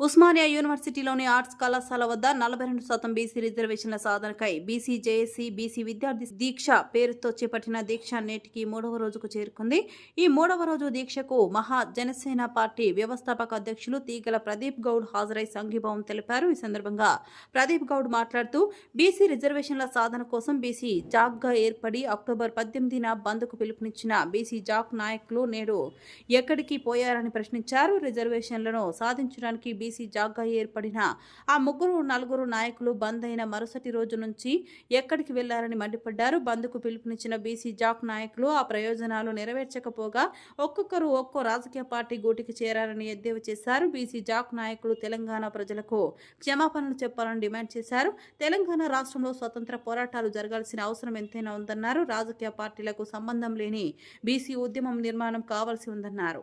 Osmania యూనివర్సిటీలోని arts కళాశాల వద్ద నలభై రెండు శాతం బీసీ రిజర్వేషన్ల సాధనకై బీసీ జేఏసీ బీసీ విద్యార్థి దీక్ష పేరుతో చేపట్టిన దీక్ష నేటికి మూడవ రోజుకు చేరుకుంది. ఈ మూడవ రోజు దీక్షకు మహా జనసేన పార్టీ వ్యవస్థాపక అధ్యక్షులు తీగల ప్రదీప్ గౌడ్ హాజరై సంఘీభావం తెలిపారు. ఈ సందర్భంగా ప్రదీప్ గౌడ్ మాట్లాడుతూ బీసీ రిజర్వేషన్ల సాధన కోసం బీసీ జాక్గా ఏర్పడి అక్టోబర్ పద్దెనిమిదిన బంద్కు పిలుపునిచ్చిన బీసీ జాక్ నాయకులు నేడు ఎక్కడికి పోయారని ప్రశ్నించారు. రిజర్వేషన్లను సాధించడానికి బీసీ జాగ్గా ఏర్పడిన ఆ ముగ్గురు నలుగురు నాయకులు బంద్ అయిన మరుసటి రోజు నుంచి ఎక్కడికి వెళ్ళారని మండిపడ్డారు. బంద్కు పిలుపునిచ్చిన బీసీ జాక్ నాయకులు ఆ ప్రయోజనాలు నెరవేర్చకపోగా ఒక్కొక్కరు ఒక్కో రాజకీయ పార్టీ గూటికి చేరారని ఎద్దేవా చేశారు. బీసీ జాక్ నాయకులు తెలంగాణ ప్రజలకు క్షమాపణలు చెప్పాలని డిమాండ్ చేశారు. తెలంగాణ రాష్ట్రంలో స్వతంత్ర పోరాటాలు జరగాల్సిన అవసరం ఎంతైనా ఉందన్నారు. రాజకీయ పార్టీలకు సంబంధం లేని బీసీ ఉద్యమం నిర్మాణం కావాల్సి ఉందన్నారు.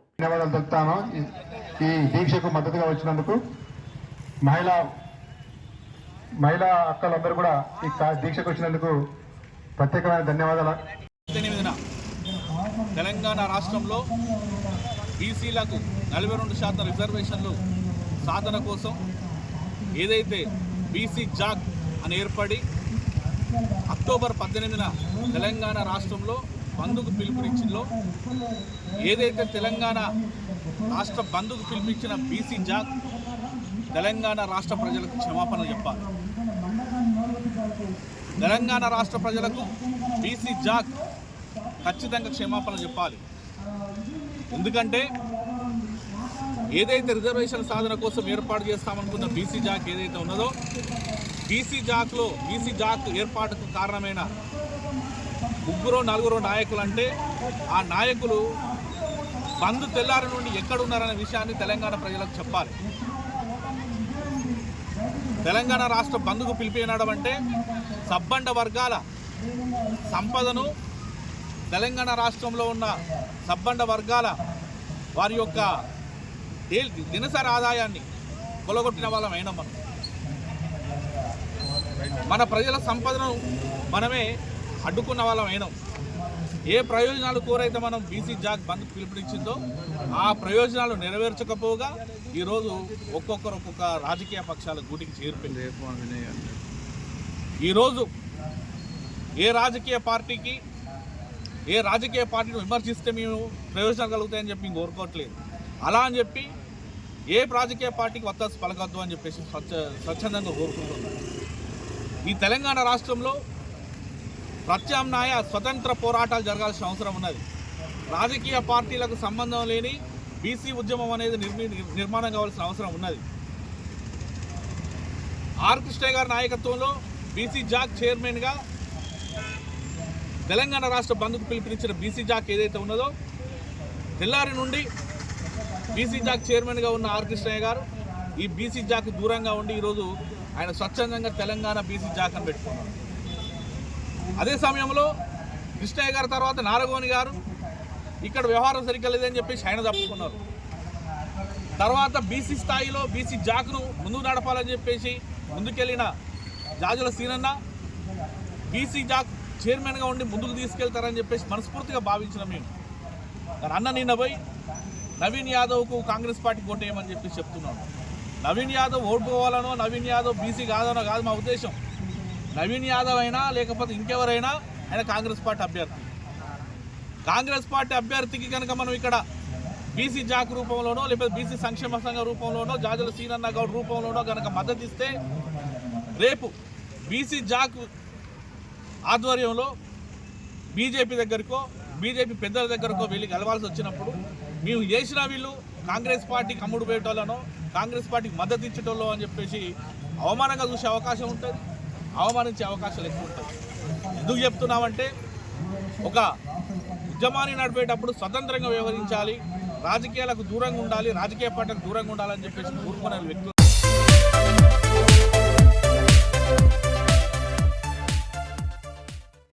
ఈ దీక్షకు మద్దతుగా వచ్చినందుకు మహిళా మహిళా అక్కలందరూ కూడా ఈ దీక్షకు వచ్చినందుకు ప్రత్యేకమైన ధన్యవాదాలు. పద్దెనిమిదిన తెలంగాణ రాష్ట్రంలో బీసీలకు నలభై రెండు శాతం రిజర్వేషన్లు సాధన కోసం ఏదైతే బీసీ జాక్ అని ఏర్పడి అక్టోబర్ పద్దెనిమిదిన తెలంగాణ రాష్ట్రంలో బంధుకు పిలుపునిచ్చిందో ఏదైతే తెలంగాణ రాష్ట్ర బంధుకు పిలిపించిన బీసీ జాక్ తెలంగాణ రాష్ట్ర ప్రజలకు క్షమాపణ చెప్పాలి. తెలంగాణ రాష్ట్ర ప్రజలకు బీసీ జాక్ ఖచ్చితంగా క్షమాపణ చెప్పాలి. ఎందుకంటే ఏదైతే రిజర్వేషన్ సాధన కోసం ఏర్పాటు చేస్తామనుకున్న బీసీ జాక్ ఏదైతే ఉన్నదో బీసీ జాక్లో బీసీ జాక్ ఏర్పాటుకు కారణమైన ముగ్గురు నలుగురు నాయకులు అంటే ఆ నాయకులు బంధు తెల్లారి నుండి ఎక్కడున్నారనే విషయాన్ని తెలంగాణ ప్రజలకు చెప్పాలి. తెలంగాణ రాష్ట్ర బంధుకు పిలిపినడం అంటే సబ్బండ వర్గాల సంపదను తెలంగాణ రాష్ట్రంలో ఉన్న సబ్బండ వర్గాల వారి యొక్క దినసరి ఆదాయాన్ని కొలగొట్టిన వాళ్ళం అయినా మనం. మన ప్రజల సంపదను మనమే అడ్డుకున్న వాళ్ళం అయినాం. ఏ ప్రయోజనాలు కోరైతే మనం బీసీ జాగ్ బంద్ పిలుపునిచ్చిందో ఆ ప్రయోజనాలు నెరవేర్చకపోగా ఈరోజు ఒక్కొక్కరు ఒక్కొక్క రాజకీయ పక్షాల గూటికి చేరిపోయింది. ఈరోజు ఏ రాజకీయ పార్టీకి ఏ రాజకీయ పార్టీని విమర్శిస్తే మేము ప్రయోజనాలు కలుగుతాయని చెప్పి కోరుకోవట్లేదు. అలా అని చెప్పి ఏ రాజకీయ పార్టీకి వత్తాసు పలకద్దు అని చెప్పేసి స్వచ్ఛ స్వచ్ఛందంగా కోరుకుంటున్నాం. ఈ తెలంగాణ రాష్ట్రంలో ప్రత్యామ్నాయ స్వతంత్ర పోరాటాలు జరగాల్సిన అవసరం ఉన్నది. రాజకీయ పార్టీలకు సంబంధం లేని బీసీ ఉద్యమం అనేది నిర్మి నిర్మాణం కావాల్సిన అవసరం ఉన్నది. ఆర్ కృష్ణయ్య గారి నాయకత్వంలో బీసీ జాక్ చైర్మన్గా తెలంగాణ రాష్ట్ర బంధుకు పిలుపునిచ్చిన బీసీ జాక్ ఏదైతే ఉన్నదో తెల్లారి నుండి బీసీ జాక్ చైర్మన్గా ఉన్న ఆర్ కృష్ణయ్య గారు ఈ బీసీ జాక్ దూరంగా ఉండి ఈరోజు ఆయన స్వచ్ఛందంగా తెలంగాణ బీసీ జాక్ అని పెట్టుకున్నారు. అదే సమయంలో కృష్ణయ్య గారి తర్వాత నారగోని గారు ఇక్కడ వ్యవహారం సరిగ్గా లేదని చెప్పేసి ఆయన తప్పుకున్నారు. తర్వాత బీసీ స్థాయిలో బీసీ జాక్ను ముందుకు నడపాలని చెప్పేసి ముందుకెళ్ళిన జాజుల సీనన్న బీసీ జాక్ చైర్మన్గా ఉండి ముందుకు తీసుకెళ్తారని చెప్పేసి మనస్ఫూర్తిగా భావించిన మేము. అన్న నిన్న పోయి నవీన్ యాదవ్కు కాంగ్రెస్ పార్టీ కొట్టేయమని చెప్పి చెప్తున్నాడు. నవీన్ యాదవ్ ఓడిపోవాలనో నవీన్ యాదవ్ బీసీ కాదనో కాదు మా ఉద్దేశం. నవీన్ యాదవ్ అయినా లేకపోతే ఇంకెవరైనా ఆయన కాంగ్రెస్ పార్టీ అభ్యర్థి. కాంగ్రెస్ పార్టీ అభ్యర్థికి కనుక మనం ఇక్కడ బీసీ జాక్ రూపంలోనో లేకపోతే బీసీ సంక్షేమ సంఘ రూపంలోనో జాజుల సీనన్న గౌడ్ రూపంలోనో కనుక మద్దతు ఇస్తే రేపు బీసీ జాక్ ఆధ్వర్యంలో బీజేపీ దగ్గరకో బీజేపీ పెద్దల దగ్గరకో వెళ్ళి కలవాల్సి వచ్చినప్పుడు మేము చేసిన వీళ్ళు కాంగ్రెస్ పార్టీకి అమ్ముడు పోయేటోళ్ళనో కాంగ్రెస్ పార్టీకి మద్దతు ఇచ్చేటోళ్ళు అని చెప్పేసి అవమానంగా చూసే అవకాశం ఉంటుంది. అవమానించే అవకాశాలు ఎక్కువ ఉంటుంది ఎందుకు చెప్తున్నామంటే ఒక ఉద్యమాన్ని నడిపేటప్పుడు స్వతంత్రంగా వ్యవహరించాలి రాజకీయాలకు దూరంగా ఉండాలి రాజకీయ పార్టీలకు దూరంగా ఉండాలని చెప్పేసి కోరుకునే వ్యక్తులు